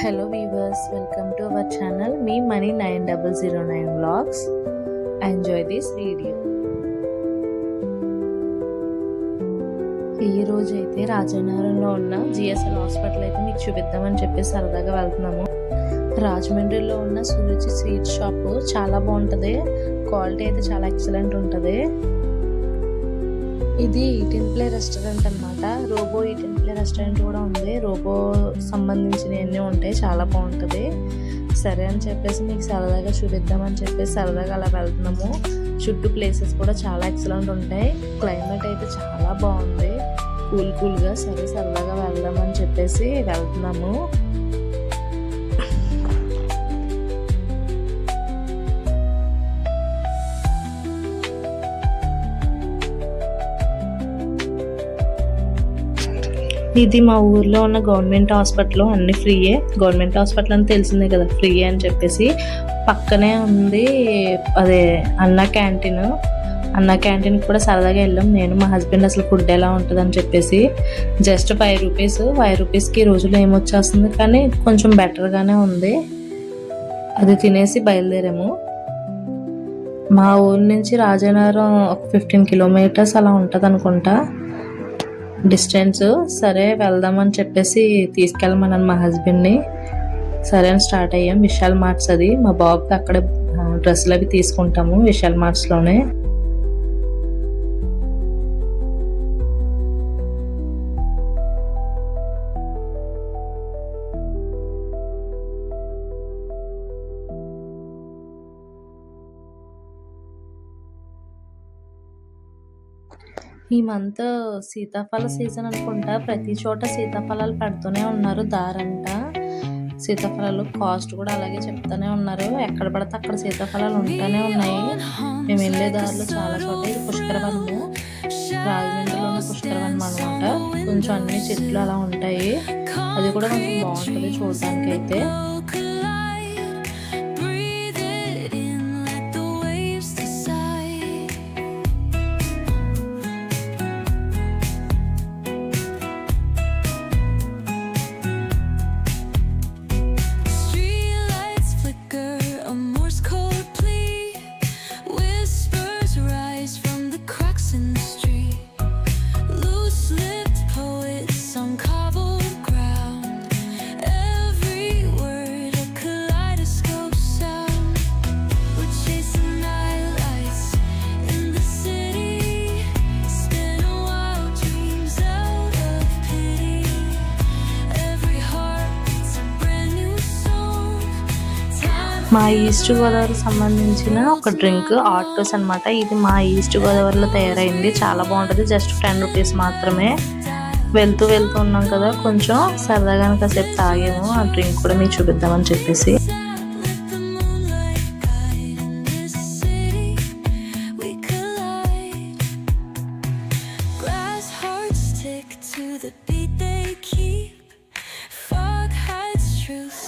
Hello viewers welcome to our channel me money nine double zero nine blogs enjoy this video ఈ రోజు అయితే రాజనగరంలో ఉన్న GSL hospital అయితే మీకు చూపిద్దామని చెప్పి సరదాగా వెళ్తున్నాము. రాజమండ్రిలో ఉన్న సురుచి స్వీట్ షాప్ చాలా బాగుంటుంది. క్వాలిటీ అయితే చాలా ఎక్సలెంట్ ఉంటుంది. ఇది ఈటిన్ ప్లే రెస్టారెంట్ అన్నమాట. రోబో ఈటిన్ ప్లే రెస్టారెంట్ కూడా ఉంది. రోబో సంబంధించినవన్నీ ఉంటాయి. చాలా బాగుంటుంది. సరే అని చెప్పేసి మీకు సరదాగా చూపిద్దామని చెప్పేసి సరదాగా అలా వెళ్తున్నాము. చుట్టూ ప్లేసెస్ కూడా చాలా ఎక్సలెంట్ ఉంటాయి. క్లైమేట్ అయితే చాలా బాగుంది. కూల్ కూల్గా సరే సరదాగా వెళ్దామని చెప్పేసి వెళ్తున్నాము. ఇది మా ఊర్లో ఉన్న గవర్నమెంట్ హాస్పిటల్ అన్ని ఫ్రీయే. గవర్నమెంట్ హాస్పిటల్ అని తెలిసిందే కదా ఫ్రీ అని చెప్పేసి. పక్కనే ఉంది అదే అన్న క్యాంటీన్. అన్న క్యాంటీన్ కూడా సరదాగా వెళ్ళాం. నేను మా హస్బెండ్ అసలు ఫుడ్ ఎలా ఉంటుందని చెప్పేసి. జస్ట్ ఫైవ్ రూపీస్ ఫైవ్ రూపీస్కి ఈ రోజులో ఏమొచ్చేస్తుంది కానీ కొంచెం బెటర్గానే ఉంది. అది తినేసి బయలుదేరాము. మా ఊరు నుంచి రాజనగరం ఒక ఫిఫ్టీన్ కిలోమీటర్స్ అలా ఉంటుంది అనుకుంటా డిస్టెన్స్. సరే వెళ్దామని చెప్పేసి తీసుకెళ్ళమన్నాను మా హస్బెండ్ని. సరే అని స్టార్ట్ అయ్యాం. విశాల్ మార్ట్స్ అది. మా బాబుకి అక్కడ డ్రెస్సులు అవి తీసుకుంటాము విశాల్ మార్ట్స్లోనే ఈ మంత్ సీతాఫల సీజన్ అనుకుంటా. ప్రతి చోట సీతాఫలాలు పెడుతూనే ఉన్నారు దారంట. సీతాఫలాలు కాస్ట్ కూడా అలాగే చెప్తూనే ఉన్నారు. ఎక్కడ పడితే అక్కడ సీతాఫలాలు ఉంటూనే ఉన్నాయి. మేము వెళ్ళే దారిలో చాలా చోట ఇది పుష్కరవనము. రాజమండ్రిలో ఉన్న పుష్కరవనం అనమాట కొంచెం అన్ని చెట్లు అలా ఉంటాయి. అది కూడా కొంచెం బాగుంటుంది చూడడానికి అయితే మా ఈస్ట్ గోదావరి సంబంధించిన ఒక డ్రింక్ ఆటోస్ అన్నమాట. ఇది మా ఈస్ట్ గోదావరిలో తయారైంది. చాలా బాగుంటుంది. జస్ట్ టెన్ రూపీస్ మాత్రమే. వెళ్తూ వెళ్తూ ఉన్నాం కదా కొంచెం సరదాగా కాసేపు తాగాము. ఆ డ్రింక్ కూడా మీకు చూపిద్దామని చెప్పేసి.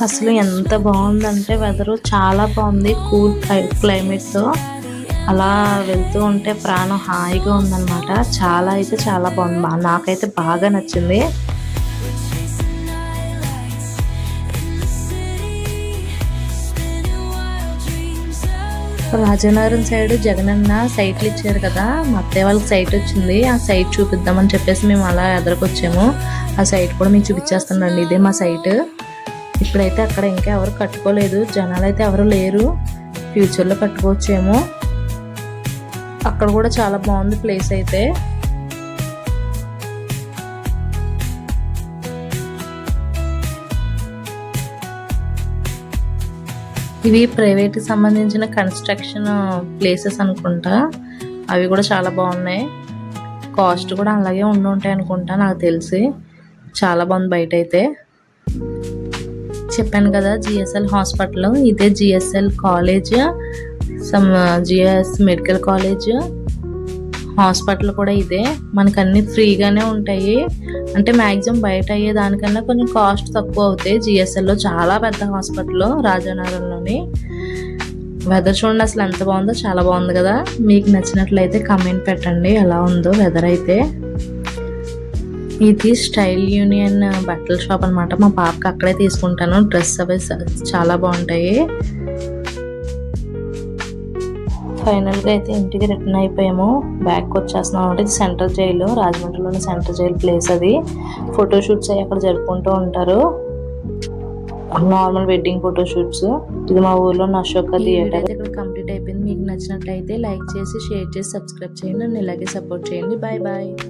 అసలు ఎంత బాగుందంటే వెదర్ చాలా బాగుంది. కూల్ క్లైమేట్తో అలా వెళ్తూ ఉంటే ప్రాణం హాయిగా ఉందన్నమాట. చాలా అయితే చాలా బాగుంది. నాకైతే బాగా నచ్చింది. రాజనగరం సైడ్ జగనన్న సైట్లు ఇచ్చారు కదా. మా అత్తయ్య వాళ్ళకి సైట్ వచ్చింది. ఆ సైట్ చూపిద్దామని చెప్పేసి మేము అలా ఎదరకొచ్చాము. ఆ సైట్ కూడా మీకు చూపించేస్తానండి. ఇదే మా సైట్. ఇప్పుడైతే అక్కడ ఇంకా ఎవరు కట్టుకోలేదు. జనాలు అయితే ఎవరు లేరు. ఫ్యూచర్లో కట్టుకోవచ్చేమో. అక్కడ కూడా చాలా బాగుంది ప్లేస్ అయితే. ఇవి ప్రైవేట్కి సంబంధించిన కన్స్ట్రక్షన్ ప్లేసెస్ అనుకుంటా. అవి కూడా చాలా బాగున్నాయి. కాస్ట్ కూడా అలాగే ఉండి ఉంటాయి అనుకుంటా నాకు తెలిసి. చాలా బాగుంది బయట అయితే. చెప్పాను కదా జిఎస్ఎల్ హాస్పిటల్ ఇదే GSL college some GS medical college. Hospital కూడా ఇదే. మనకు అన్ని ఫ్రీగానే ఉంటాయి. అంటే మ్యాక్సిమం బయట అయ్యే దానికన్నా కొంచెం కాస్ట్ తక్కువ అవుతాయి. జిఎస్ఎల్లో చాలా పెద్ద హాస్పిటల్ రాజానగరంలోని. వెదర్ చూడండి అసలు ఎంత బాగుందో చాలా బాగుంది కదా. మీకు నచ్చినట్లయితే కమెంట్ పెట్టండి. ఎలా ఉందో వెదర్ అయితే. ఇది స్టైల్ యూనియన్ బట్టల షాప్ అన్నమాట. మా పాపకి అక్కడే తీసుకుంటాను. డ్రెస్ అవి చాలా బాగుంటాయి. ఫైనల్గా అయితే ఇంటికి రిటర్న్ అయిపోయాము. బ్యాక్ వచ్చేస్తున్నాం అంటే ఇది సెంట్రల్ జైలు రాజమండ్రిలోని సెంట్రల్ జైలు ప్లేస్ అది. ఫోటోషూట్స్ అవి అక్కడ జరుపుకుంటూ ఉంటారు. నార్మల్ వెడ్డింగ్ ఫోటోషూట్స్ ఇది మా ఊర్లో అశోక థియేటర్ ఇక్కడ కంప్లీట్ అయిపోయింది. మీకు నచ్చినట్లయితే లైక్ చేసి షేర్ చేసి సబ్స్క్రైబ్ చేయండి. నన్ను ఇలాగే సపోర్ట్ చేయండి. Bye bye